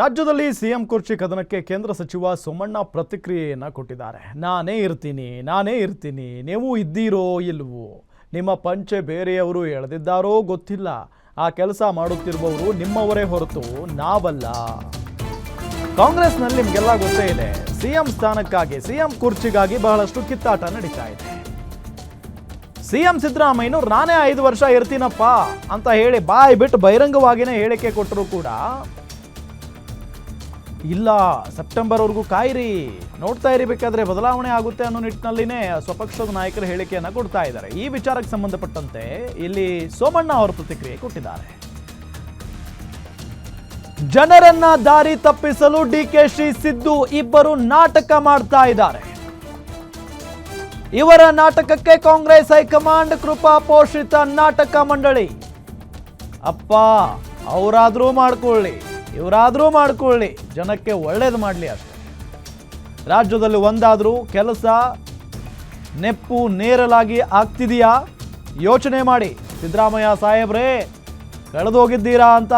ರಾಜ್ಯದಲ್ಲಿ ಸಿಎಂ ಕುರ್ಚಿ ಕದನಕ್ಕೆ ಕೇಂದ್ರ ಸಚಿವ ಸೋಮಣ್ಣ ಪ್ರತಿಕ್ರಿಯೆಯನ್ನ ಕೊಟ್ಟಿದ್ದಾರೆ. ನಾನೇ ಇರ್ತೀನಿ ನಾನೇ ಇರ್ತೀನಿ, ನೀವು ಇದ್ದೀರೋ ಇಲ್ವೋ? ನಿಮ್ಮ ಪಂಚೆ ಬೇರೆಯವರು ಎಳೆದಿದ್ದಾರೋ ಗೊತ್ತಿಲ್ಲ. ಆ ಕೆಲಸ ಮಾಡುತ್ತಿರುವವರು ನಿಮ್ಮವರೇ ಹೊರತು ನಾವಲ್ಲ. ಕಾಂಗ್ರೆಸ್ನಲ್ಲಿ ನಿಮಗೆಲ್ಲ ಗೊತ್ತೇ ಇದೆ, ಸಿಎಂ ಸ್ಥಾನಕ್ಕಾಗಿ, ಸಿಎಂ ಕುರ್ಚಿಗಾಗಿ ಬಹಳಷ್ಟು ಕಿತ್ತಾಟ ನಡೀತಾ ಇದೆ. ಸಿಎಂ ಸಿದ್ದರಾಮಯ್ಯನವ್ರು ನಾನೇ ಐದು ವರ್ಷ ಇರ್ತೀನಪ್ಪ ಅಂತ ಹೇಳಿ ಬಾಯ್ ಬಿಟ್ಟು ಬಹಿರಂಗವಾಗಿನೇ ಹೇಳಿಕೆ ಕೊಟ್ಟರು ಕೂಡ ಇಲ್ಲ, ಸೆಪ್ಟೆಂಬರ್ವರೆಗೂ ಕಾಯಿರಿ. ನೋಡ್ತಾ ಇರಬೇಕಾದ್ರೆ ಬದಲಾವಣೆ ಆಗುತ್ತೆ ಅನ್ನೋ ನಿಟ್ಟಿನಲ್ಲಿನೇ ಸ್ವಪಕ್ಷದ ನಾಯಕರು ಹೇಳಿಕೆಯನ್ನ ಕೊಡ್ತಾ ಇದ್ದಾರೆ. ಈ ವಿಚಾರಕ್ಕೆ ಸಂಬಂಧಪಟ್ಟಂತೆ ಇಲ್ಲಿ ಸೋಮಣ್ಣ ಅವರು ಪ್ರತಿಕ್ರಿಯೆ ಕೊಟ್ಟಿದ್ದಾರೆ. ಜನರನ್ನ ದಾರಿ ತಪ್ಪಿಸಲು ಡಿ ಕೆ ಸಿದ್ದು ಇಬ್ಬರು ನಾಟಕ ಮಾಡ್ತಾ ಇದ್ದಾರೆ. ಇವರ ನಾಟಕಕ್ಕೆ ಕಾಂಗ್ರೆಸ್ ಹೈಕಮಾಂಡ್ ಕೃಪಾ ಪೋಷಿತ ನಾಟಕ ಮಂಡಳಿ. ಅಪ್ಪ, ಅವರಾದ್ರೂ ಮಾಡ್ಕೊಳ್ಳಿ. ಇವರಾದ್ರೂ ಮಾಡ್ಕೊಳ್ಳಿ. ಜನಕ್ಕೆ ಒಳ್ಳೇದು ಮಾಡಲಿ ಅಷ್ಟೆ. ರಾಜ್ಯದಲ್ಲಿ ಒಂದಾದರೂ ಕೆಲಸ ನೆಪ್ಪು ನೇರಲಾಗಿ ಆಗ್ತಿದೆಯಾ? ಯೋಚನೆ ಮಾಡಿ. ಸಿದ್ದರಾಮಯ್ಯ ಸಾಹೇಬ್ರೇ, ಕಳೆದೋಗಿದ್ದೀರಾ ಅಂತ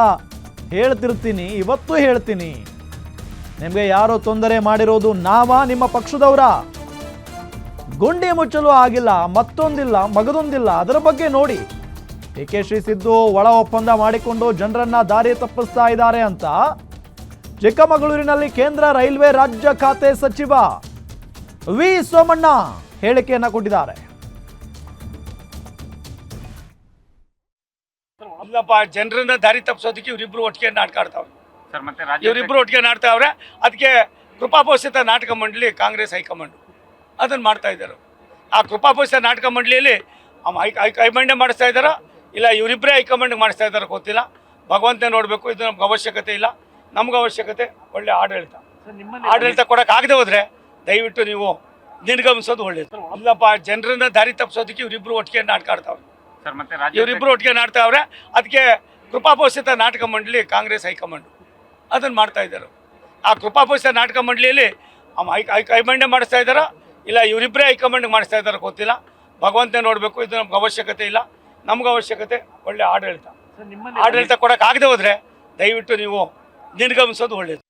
ಹೇಳ್ತಿರ್ತೀನಿ. ಇವತ್ತು ಹೇಳ್ತೀನಿ. ನಿಮಗೆ ಯಾರೋ ತೊಂದರೆ ಮಾಡಿರೋದು ನಾವ, ನಿಮ್ಮ ಪಕ್ಷದವರ? ಗುಂಡಿ ಮುಚ್ಚಲು ಆಗಿಲ್ಲ, ಮತ್ತೊಂದಿಲ್ಲ, ಮಗದೊಂದಿಲ್ಲ, ಅದರ ಬಗ್ಗೆ ನೋಡಿ. ಕೆ ಶ್ರೀ ಸಿದ್ದು ಒಳ ಒಪ್ಪಂದ ಮಾಡಿಕೊಂಡು ಜನರನ್ನ ದಾರಿ ತಪ್ಪಿಸ್ತಾ ಇದ್ದಾರೆ ಅಂತ. ಚಿಕ್ಕಮಗಳೂರಿನಲ್ಲಿ ಕೇಂದ್ರ ರೈಲ್ವೆ ರಾಜ್ಯ ಖಾತೆ ಸಚಿವ ವಿ ಸೋಮಣ್ಣ ಹೇಳಿಕೆಯನ್ನ ಕೊಟ್ಟಿದ್ದಾರೆ. ಇಲ್ಲಪ್ಪ ಜನರನ್ನ ದಾರಿ ತಪ್ಪಿಸೋದಕ್ಕೆ ಇವರಿಬ್ರು ಒಟ್ಟಿಗೆ ನಾಟಕ ಆಡ್ತಾವ್ರೆ. ಸರ್ ಮತ್ತೆ ರಾಜ್ಯ ಇವರಿಬ್ರು ಒಟ್ಟಿಗೆ ನಾಡ್ತಾವ್ರೆ ಅದಕ್ಕೆ ಕೃಪಾಪೋಷಿತ ನಾಟಕ ಮಂಡಳಿ ಕಾಂಗ್ರೆಸ್ ಹೈಕಮಾಂಡ್ ಅದನ್ನು ಮಾಡ್ತಾ ಇದ್ದಾರೆ ಆ ಕೃಪಾಪೋಷಿತ ನಾಟಕ ಮಂಡಳಿಯಲ್ಲಿ ಅಮ್ಮ ಹೈ ಹೈ ಹೈಕಮಾಂಡೇ ಮಾಡಿಸ್ತಾ ಇದ್ದಾರಾ ಇಲ್ಲ ಇವರಿಬ್ಬರೇ ಹೈಕಮಾಂಡ್ ಮಾಡಿಸ್ತಾ ಇದ್ದಾರೆ ಗೊತ್ತಿಲ್ಲ. ಭಗವಂತನೇ ನೋಡಬೇಕು ಇದು ನಮ್ಗೆ ಅವಶ್ಯಕತೆ ಇಲ್ಲ. ನಮ್ಗೆ ಅವಶ್ಯಕತೆ ಒಳ್ಳೆ ಆಡಳಿತ. ಆಡಳಿತ ಕೊಡಕ್ಕೆ ಆಗದೆ ಹೋದ್ರೆ ದಯವಿಟ್ಟು ನೀವು ನಿರ್ಗಮಿಸೋದು ಒಳ್ಳೇದು. ಇಲ್ಲಪ್ಪ ಜನರನ್ನ ದಾರಿ ತಪ್ಪಿಸೋದಕ್ಕೆ ಇವರಿಬ್ರು ಒಟ್ಟಿಗೆ ನಾಟಕ ಆಡ್ತಾವ್ರೆ. ಇವರಿಬ್ರು ಒಟ್ಟಿಗೆ ನಾಡ್ತಾವ್ರೆ ಅದಕ್ಕೆ ಕೃಪಾಪೋಷಿತ ನಾಟಕ ಮಂಡಳಿ ಕಾಂಗ್ರೆಸ್ ಹೈಕಮಾಂಡ್ ಅದನ್ನು ಮಾಡ್ತಾ ಇದ್ದಾರೆ. ಆ ಕೃಪಾಪೋಷಿತ ನಾಟಕ ಮಂಡಳಿಯಲ್ಲಿ ಹೈಕಮಾಂಡೇ ಮಾಡಿಸ್ತಾ ಇದ್ದಾರಾ? ಇಲ್ಲ ಇವರಿಬ್ಬರೇ ಹೈಕಮಾಂಡ್ ಮಾಡಿಸ್ತಾ ಇದ್ದಾರೆ ಗೊತ್ತಿಲ್ಲ. ಭಗವಂತನೇ ನೋಡಬೇಕು ಇದು ನಮ್ಗೆ ಅವಶ್ಯಕತೆ ಇಲ್ಲ. ನಮ್ಗೆ ಅವಶ್ಯಕತೆ ಒಳ್ಳೆ ಆಡಳಿತ. ಆಡಳಿತ ಕೊಡೋಕ್ಕಾಗದೆ ಹೋದರೆ ದಯವಿಟ್ಟು ನೀವು ನಿರ್ಗಮಿಸೋದು ಒಳ್ಳೇದು.